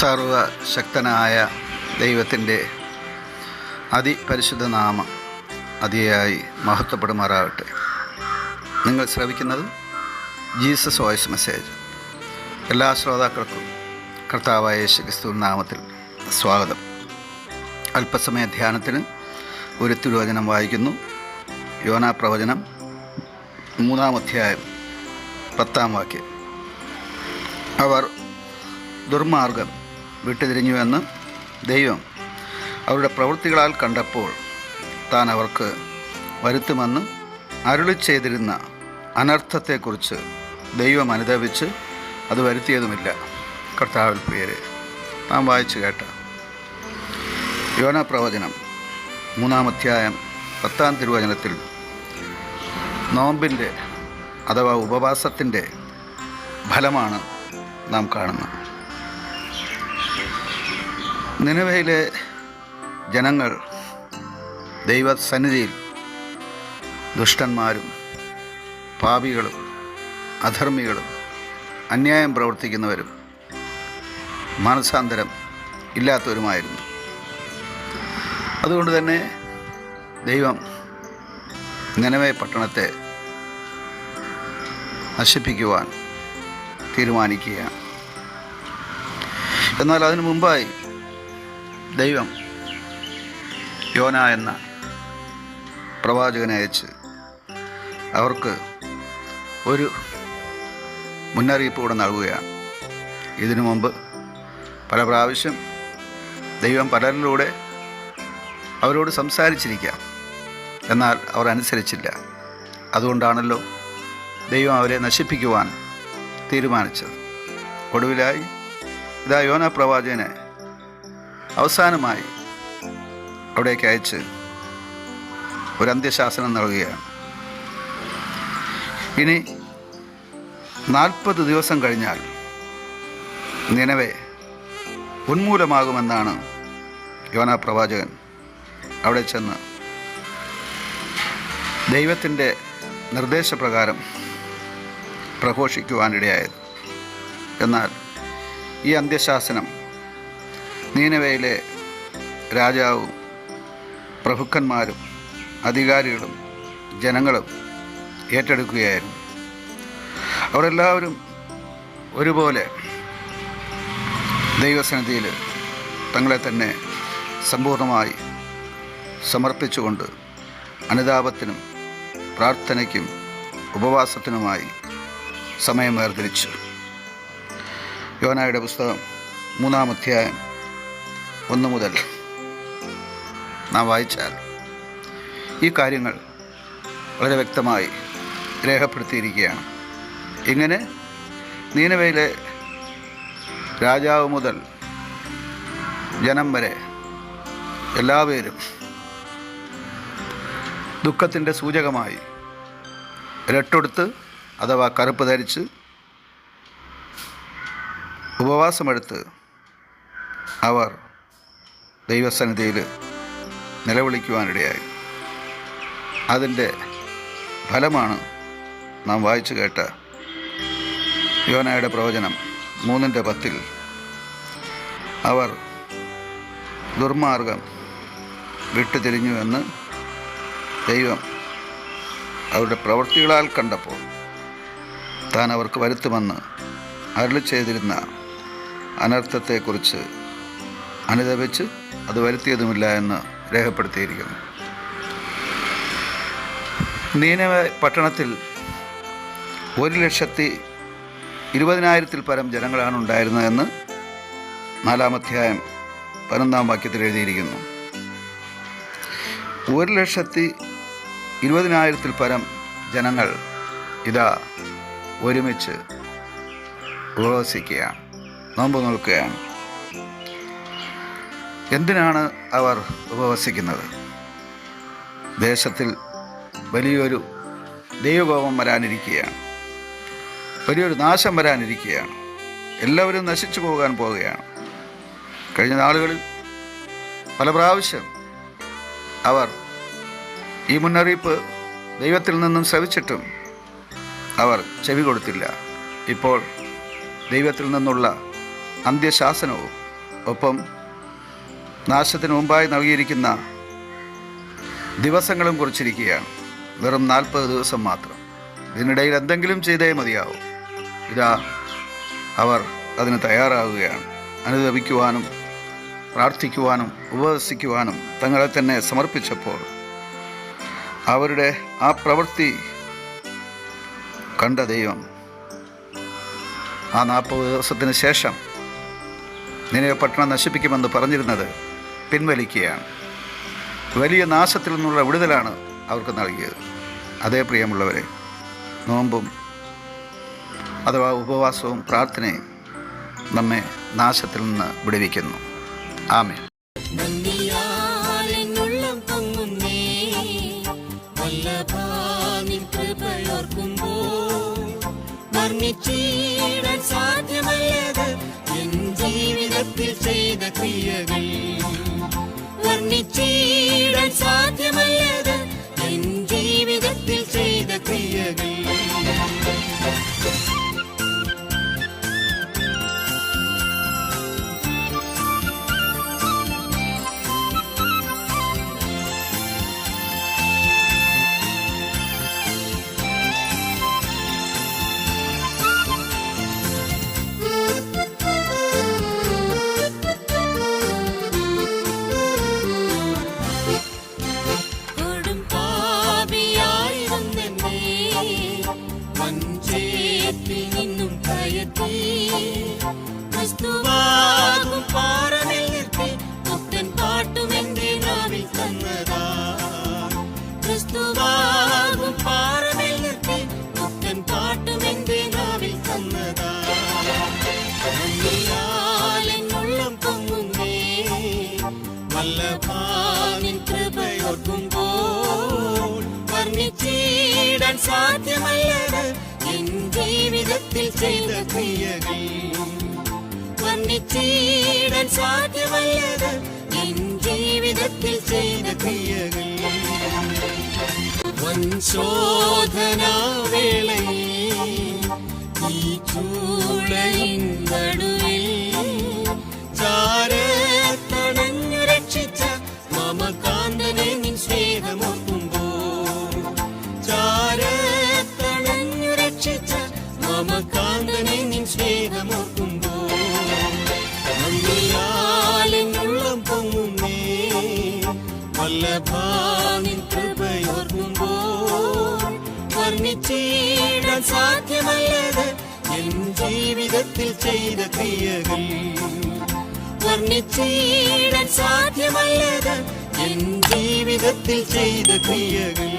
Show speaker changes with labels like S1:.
S1: സർവശക്തനായ ദൈവത്തിന്റെ അതിപരിശുദ്ധ നാമം അതിയായി മഹത്വപ്പെടുമാറാകട്ടെ. നിങ്ങൾ ശ്രവിക്കുന്നത് ജീസസ് വോയിസ് മെസ്സേജ്. എല്ലാ ശ്രോതാക്കൾക്കും കർത്താവായ ശ്രീക്രിസ്തു നാമത്തിൽ സ്വാഗതം. അല്പസമയ ധ്യാനത്തിന് ഒരു തിരുവചനം വായിക്കുന്നു. യോനാ പ്രവചനം മൂന്നാം അധ്യായം പത്താം വാക്യം. അവർ ദുർമാർഗം വിട്ടുതിരിഞ്ഞുവെന്ന് ദൈവം അവരുടെ പ്രവൃത്തികളാൽ കണ്ടപ്പോൾ താൻ അവർക്ക് വരുത്തുമെന്ന് അരുളി ചെയ്തിരുന്ന അനർത്ഥത്തെക്കുറിച്ച് ദൈവം അനുദപിച്ച് അത് വരുത്തിയതുമില്ല. കർത്താവിൽ പ്രിയരെ നാം വായിച്ചു കേട്ട യോന പ്രവചനം മൂന്നാം അധ്യായം പത്താം തിരുവചനത്തിൽ നോമ്പിന്റെ അഥവാ ഉപവാസത്തിന്റെ ഫലമാണ് നാം കാണുന്നത്. നിലവയിലെ ജനങ്ങൾ ദൈവസന്നിധിയിൽ ദുഷ്ടന്മാരും പാപികളും അധർമ്മികളും അന്യായം പ്രവർത്തിക്കുന്നവരും മനസാന്തരം ഇല്ലാത്തവരുമായിരുന്നു. അതുകൊണ്ട് തന്നെ ദൈവം നിലവേ പട്ടണത്തെ നശിപ്പിക്കുവാൻ തീരുമാനിക്കുകയാണ്. എന്നാൽ അതിനു മുമ്പായി ദൈവം യോന എന്ന പ്രവാചകനെ അയച്ച് അവർക്ക് ഒരു മുന്നറിയിപ്പ് കൂടെ നൽകുകയാണ്. ഇതിനു മുമ്പ് പല പ്രാവശ്യം ദൈവം പലരിലൂടെ അവരോട് സംസാരിച്ചിരിക്കാം. എന്നാൽ അവർ അനുസരിച്ചില്ല. അതുകൊണ്ടാണല്ലോ ദൈവം അവരെ നശിപ്പിക്കുവാൻ തീരുമാനിച്ചത്. ഒടുവിലായി ഇതാ യോന പ്രവാചകനെ അവസാനമായി അവിടേക്ക് അയച്ച് ഒരു അന്ത്യശാസനം നൽകുകയാണ്. ഇനി നാൽപ്പത് ദിവസം കഴിഞ്ഞാൽ നിലവെ ഉന്മൂലമാകുമെന്നാണ് യോന പ്രവാചകൻ അവിടെ ചെന്ന് ദൈവത്തിന്റെ നിർദ്ദേശപ്രകാരം പ്രഘോഷിക്കുവാനിടയായത്. എന്നാൽ ഈ അന്ത്യശാസനം നീനവയിലെ രാജാവും പ്രഭുക്കന്മാരും അധികാരികളും ജനങ്ങളും ഏറ്റെടുക്കുകയായിരുന്നു. അവരെല്ലാവരും ഒരുപോലെ ദൈവസന്നിധിയിൽ തങ്ങളെ തന്നെ സമ്പൂർണമായി സമർപ്പിച്ചുകൊണ്ട് അനുതാപത്തിനും പ്രാർത്ഥനയ്ക്കും ഉപവാസത്തിനുമായി സമയം വേർതിരിച്ചു. യോനായുടെ പുസ്തകം മൂന്നാം അധ്യായം ഒന്ന് മുതൽ നാം വായിച്ചാൽ ഈ കാര്യങ്ങൾ വളരെ വ്യക്തമായി രേഖപ്പെടുത്തിയിരിക്കുകയാണ്. ഇങ്ങനെ നീനവയിലെ രാജാവ് മുതൽ ജനം വരെ എല്ലാവരും ദുഃഖത്തിന്റെ സൂചകമായി രട്ടെടുത്ത് അഥവാ കറുപ്പ് ധരിച്ച് ഉപവാസമെടുത്ത് അവർ ദൈവസന്നിധിയിൽ നിലവിളിക്കുവാനിടയായി. അതിന്റെ ഫലമാണ് നാം വായിച്ചു കേട്ട യോനായുടെ പ്രവചനം മൂന്നിന്റെ പത്തിൽ. അവർ ദുർമാർഗം വിട്ടുതിരിഞ്ഞു എന്ന് ദൈവം അവരുടെ പ്രവൃത്തികളാൽ കണ്ടപ്പോൾ താൻ അവർക്ക് വരുത്തുമെന്ന് അരുളി ചെയ്തിരുന്ന അനർത്ഥത്തെക്കുറിച്ച് അനുദപിച്ച് അത് വരുത്തിയതുമില്ല എന്ന് രേഖപ്പെടുത്തിയിരിക്കുന്നു. നീനവ പട്ടണത്തിൽ ഒരു ലക്ഷത്തി ഇരുപതിനായിരത്തിൽ പരം ജനങ്ങളാണ് ഉണ്ടായിരുന്നതെന്ന് നാലാമധ്യായം പതിനൊന്നാം വാക്യത്തിൽ എഴുതിയിരിക്കുന്നു. ഒരു ലക്ഷത്തി ഇരുപതിനായിരത്തിൽ പരം ജനങ്ങൾ ഇതാ ഒരുമിച്ച് ഉപവസിക്കുകയാണ് നോമ്പ് നോക്കുകയാണ് എന്തിനാണ് അവർ ഉപവസിക്കുന്നത്? ദേശത്തിൽ വലിയൊരു ദൈവകോപം വരാനിരിക്കുകയാണ്. വലിയൊരു നാശം വരാനിരിക്കുകയാണ്. എല്ലാവരും നശിച്ചു പോകാൻ പോവുകയാണ് കഴിഞ്ഞ നാളുകളിൽ പല പ്രാവശ്യം അവർ ഈ മുന്നറിയിപ്പ് ദൈവത്തിൽ നിന്നും ശ്രവിച്ചിട്ടും അവർ ചെവി കൊടുത്തില്ല. ഇപ്പോൾ ദൈവത്തിൽ നിന്നുള്ള അന്ത്യശാസനവും ഒപ്പം നാശത്തിന് മുമ്പായി നൽകിയിരിക്കുന്ന ദിവസങ്ങളും കുറിച്ചിരിക്കുകയാണ്. വെറും നാൽപ്പത് ദിവസം മാത്രം. ഇതിനിടയിൽ എന്തെങ്കിലും ചെയ്തേ മതിയാവും. ഇതാ അവർ അതിന് തയ്യാറാവുകയാണ്. അനുദപിക്കുവാനും പ്രാർത്ഥിക്കുവാനും ഉപവസിക്കുവാനും തങ്ങളെ തന്നെ സമർപ്പിച്ചപ്പോൾ അവരുടെ ആ പ്രവൃത്തി കണ്ട ദൈവം ആ നാൽപ്പത് ദിവസത്തിന് ശേഷം നിന്നെ പട്ടണം നശിപ്പിക്കുമെന്ന് പറഞ്ഞിരുന്നത് പിൻവലിക്കുകയാണ്. വലിയ നാശത്തിൽ നിന്നുള്ള വിടുതലാണ് അവർക്ക് നൽകിയത്. അതേ പ്രിയമുള്ളവരെ നോമ്പും അഥവാ ഉപവാസവും പ്രാർത്ഥനയും നമ്മെ നാശത്തിൽ നിന്ന് വിടുവിക്കുന്നു. ആമേ
S2: സാധ്യമല്ലത് ജീവിതത്തിൽ ചെയ്ത ക്രിയകൾ. വർണിച്ചിടാൻ സാധ്യമല്ലത് ക്രിസ്തുവാകും എൻ ജീവിതത്തിൽ ചെയ്ത ക്രിയകൾ. വർണിച്ചിടാൻ സാധ്യമല്ലത് എൻ ജീവിതത്തിൽ ചെയ്ത ക്രിയകൾ. വൻശോധനാവേളയിൽ ഈ ചൂളയിൻ വർണിച്ചിടാൻ സാധ്യമല്ലത് എൻ ജീവിതത്തിൽ ചെയ്ത ക്രിയകൾ. വർണിച്ചിടാൻ സാധ്യമല്ലത് എൻ ജീവിതത്തിൽ ചെയ്ത ക്രിയകൾ.